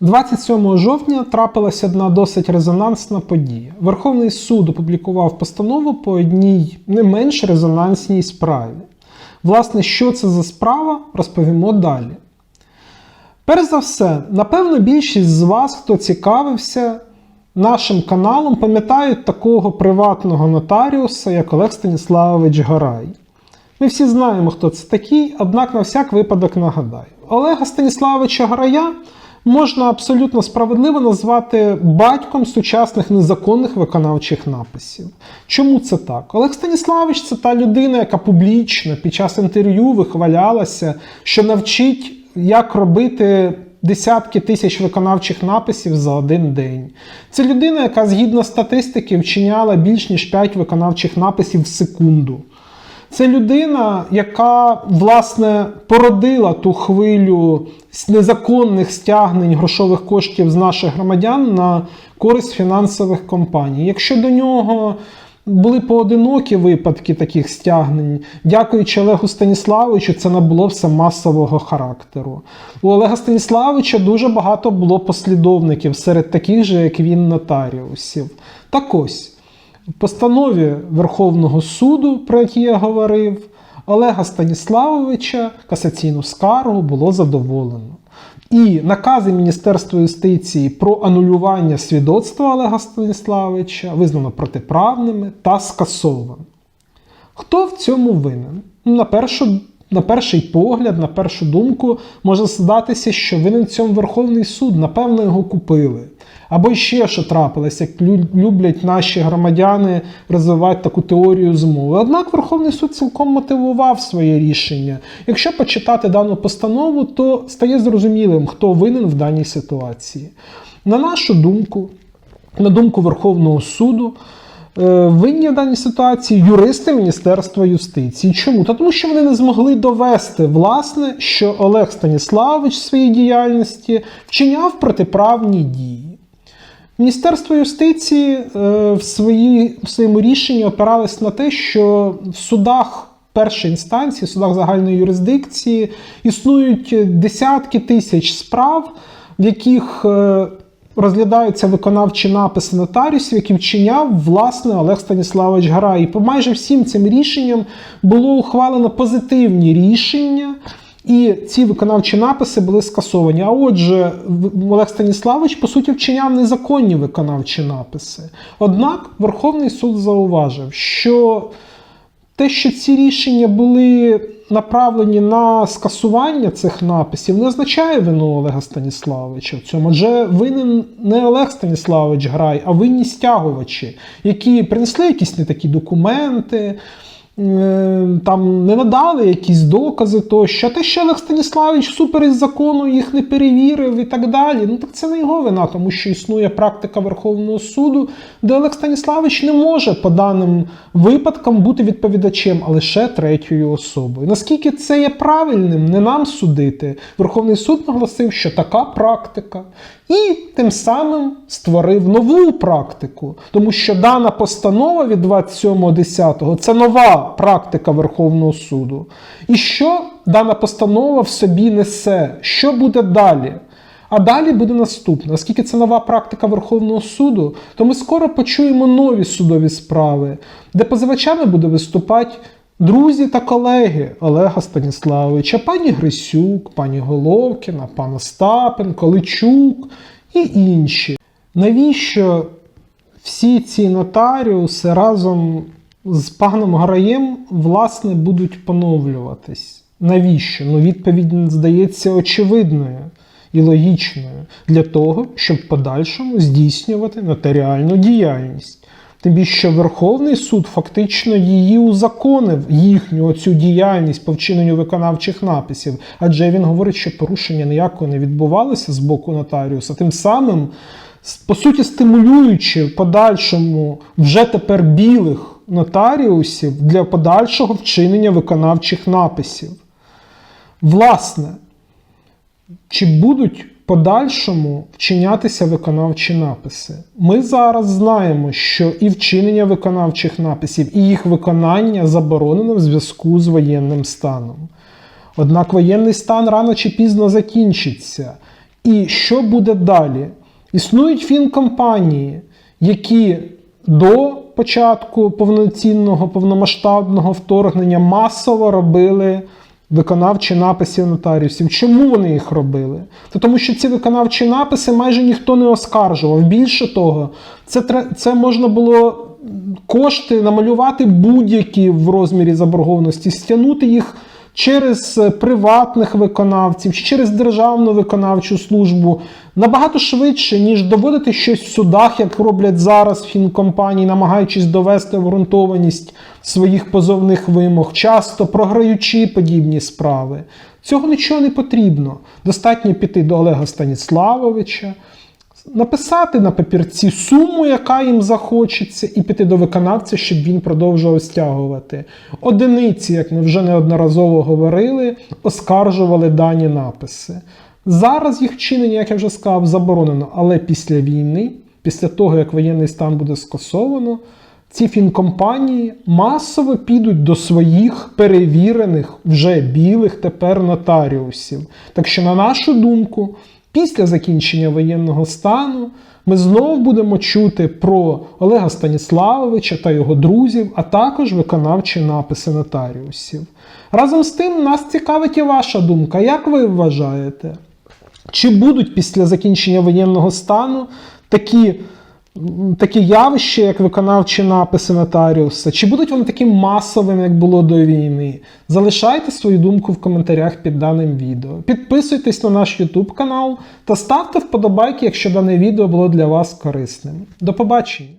27 жовтня трапилася одна досить резонансна подія. Верховний суд опублікував постанову по одній не менш резонансній справі. Власне, що це за справа, розповімо далі. Перш за все, напевно, більшість з вас, хто цікавився нашим каналом, пам'ятають такого приватного нотаріуса, як Олег Станіславович Гарай. Ми всі знаємо, хто це такий, однак на всяк випадок нагадаю. Олега Станіславовича Гарая можна абсолютно справедливо назвати батьком сучасних незаконних виконавчих написів. Чому це так? Олег Станіславович це та людина, яка публічно під час інтерв'ю вихвалялася, що навчить, як робити. Десятки тисяч виконавчих написів за один день. Це людина, яка згідно статистики вчиняла більш ніж 5 виконавчих написів в секунду. Це людина, яка власне породила ту хвилю незаконних стягнень грошових коштів з наших громадян на користь фінансових компаній. Якщо до нього були поодинокі випадки таких стягнень, дякуючи Олегу Станіславовичу, це набуло все масового характеру. У Олега Станіславовича дуже багато було послідовників серед таких же, як він, нотаріусів. Так ось. В постанові Верховного суду, про які я говорив, Олега Станіславовича касаційну скаргу було задоволено. І накази Міністерства юстиції про анулювання свідоцтва Олега Станіславовича визнано протиправними та скасовано. Хто в цьому винен? Ну, На першу на перший погляд, на першу думку, може здатися, що винен цьому Верховний суд, напевно, його купили. Або ще що трапилось, як люблять наші громадяни розвивати таку теорію змови. Однак Верховний суд цілком мотивував своє рішення. Якщо почитати дану постанову, то стає зрозумілим, хто винен в даній ситуації. На нашу думку, на думку Верховного суду, винні в даній ситуації юристи Міністерства юстиції. Чому? Та тому що вони не змогли довести, власне, що Олег Станіславович в своїй діяльності вчиняв протиправні дії. Міністерство юстиції е, в, свої, в своєму рішенні опиралось на те, що в судах першої інстанції, в судах загальної юрисдикції існують десятки тисяч справ, в яких е, розглядаються виконавчі написи нотаріусів, які вчиняв власне Олег Станіславович Гарай. І по майже всім цим рішенням було ухвалено позитивні рішення. І ці виконавчі написи були скасовані. А отже, Олег Станіславович, по суті, вчиняв незаконні виконавчі написи. Однак Верховний суд зауважив, що те, що ці рішення були направлені на скасування цих написів, не означає вину Олега Станіславовича в цьому. Адже винен не Олег Станіславович Грай, а винні стягувачі, які принесли якісь не такі документи. Е, Там не надали якісь докази, тощо. А те, що Олег Станіславович супереч закону їх не перевірив і так далі. Ну так це не його вина, тому що існує практика Верховного суду, де Олег Станіславович не може по даним випадкам бути відповідачем, а лише третьою особою. Наскільки це є правильним, не нам судити. Верховний суд наголосив, що така практика. І тим самим створив нову практику, тому що дана постанова від 27.10 це нова практика Верховного суду. І що дана постанова в собі несе? Що буде далі? А далі буде наступне. Оскільки це нова практика Верховного суду, то ми скоро почуємо нові судові справи, де позивачами буде виступати друзі та колеги Олега Станіславовича, пані Грисюк, пані Головкіна, пан Остапенко, Личук і інші. Навіщо всі ці нотаріуси разом з паном Граєм власне будуть поновлюватись? Навіщо? Ну, відповідь здається очевидною і логічною для того, щоб подальшому здійснювати нотаріальну діяльність. Тим більше що Верховний суд фактично її узаконив, їхню цю діяльність по вчиненню виконавчих написів, адже він говорить, що порушення ніякого не відбувалося з боку нотаріуса, тим самим, по суті, стимулюючи в подальшому вже тепер білих нотаріусів для подальшого вчинення виконавчих написів. Власне, чи будуть в подальшому вчинятися виконавчі написи? Ми зараз знаємо, що і вчинення виконавчих написів, і їх виконання заборонено в зв'язку з воєнним станом. Однак воєнний стан рано чи пізно закінчиться. І що буде далі? Існують фінкомпанії, які до початку повноцінного повномасштабного вторгнення масово робили виконавчі написи нотаріусів. Чому вони їх робили? Та тому що ці виконавчі написи майже ніхто не оскаржував. Більше того, це, це можна було кошти намалювати будь-які в розмірі заборгованості, стягнути їх через е, приватних виконавців чи через державну виконавчу службу набагато швидше, ніж доводити щось в судах, як роблять зараз фінкомпанії, намагаючись довести обґрунтованість своїх позовних вимог, часто програючи подібні справи. Цього нічого не потрібно. Достатньо піти до Олега Станіславовича, написати на папірці суму, яка їм захочеться, і піти до виконавця, щоб він продовжував стягувати. Одиниці, як ми вже неодноразово говорили, оскаржували дані написи. Зараз їх вчинення, як я вже сказав, заборонено, але після війни, після того, як воєнний стан буде скасовано, ці фінкомпанії масово підуть до своїх перевірених, вже білих тепер нотаріусів. Так що, на нашу думку, після закінчення воєнного стану ми знову будемо чути про Олега Станіславовича та його друзів, а також виконавчі написи нотаріусів. Разом з тим, нас цікавить і ваша думка. Як ви вважаєте? Чи будуть після закінчення воєнного стану такі, такі явища, як виконавчі написи нотаріуса? Чи будуть вони таким масовим, як було до війни? Залишайте свою думку в коментарях під даним відео. Підписуйтесь на наш YouTube канал та ставте вподобайки, якщо дане відео було для вас корисним. До побачення!